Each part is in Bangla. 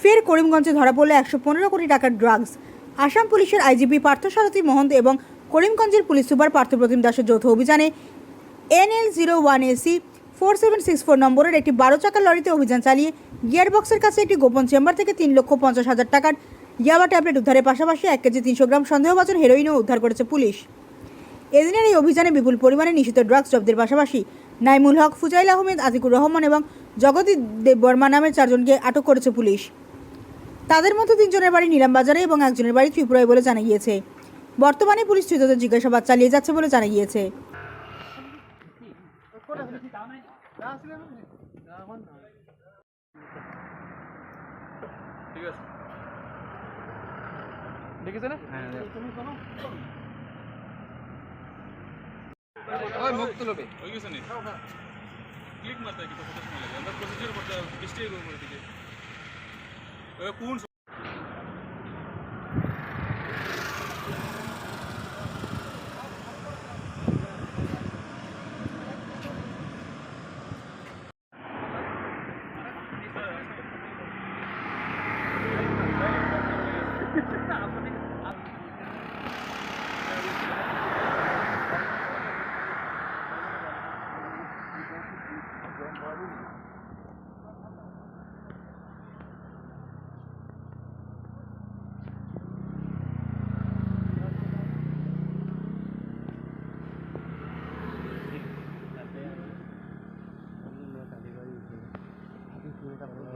ফের করিমগঞ্জে ধরা পড়ল একশো পনেরো কোটি টাকার ড্রাগস আসাম পুলিশের আইজিপি পার্থসারথী মহন্ত এবং করিমগঞ্জের পুলিশ সুপার পার্থপ্রতিম দাসের যৌথ অভিযানে NL zero one AC four seven six four নম্বরের একটি বারো চাকার লরিতে অভিযান চালিয়ে গিয়ারবক্সের কাছে একটি গোপন চেম্বার থেকে তিন লক্ষ পঞ্চাশ হাজার টাকার ইয়াবা ট্যাবলেট উদ্ধারের পাশাপাশি এক কেজি তিনশো গ্রাম সন্দেহভাজন হেরোইনও উদ্ধার করেছে পুলিশ। এদিনের এই অভিযানে বিপুল পরিমাণে নিষিদ্ধ ড্রাগস জব্দের পাশাপাশি নাইমুল হক, ফুজাইল আহমেদ, আজিকুর রহমান এবং জগদী দেববর্মা নামের চারজনকে আটক করেছে পুলিশ। তাদের মধ্যে তিনজনের বাড়ি নিলামবাজারে এবং একজনের বাড়ি ত্রিপুরায় বলে জানা গিয়েছে বর্তমানে পুলিশ ধৃতদের জিজ্ঞাসাবাদ চালিয়ে যাচ্ছে বলে জানা গিয়েছে হ্যাঁ, ক্লিক মারতে কি তো ফটো লাগে আমরা করতে দিকে। eu Thank you.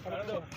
Gracias.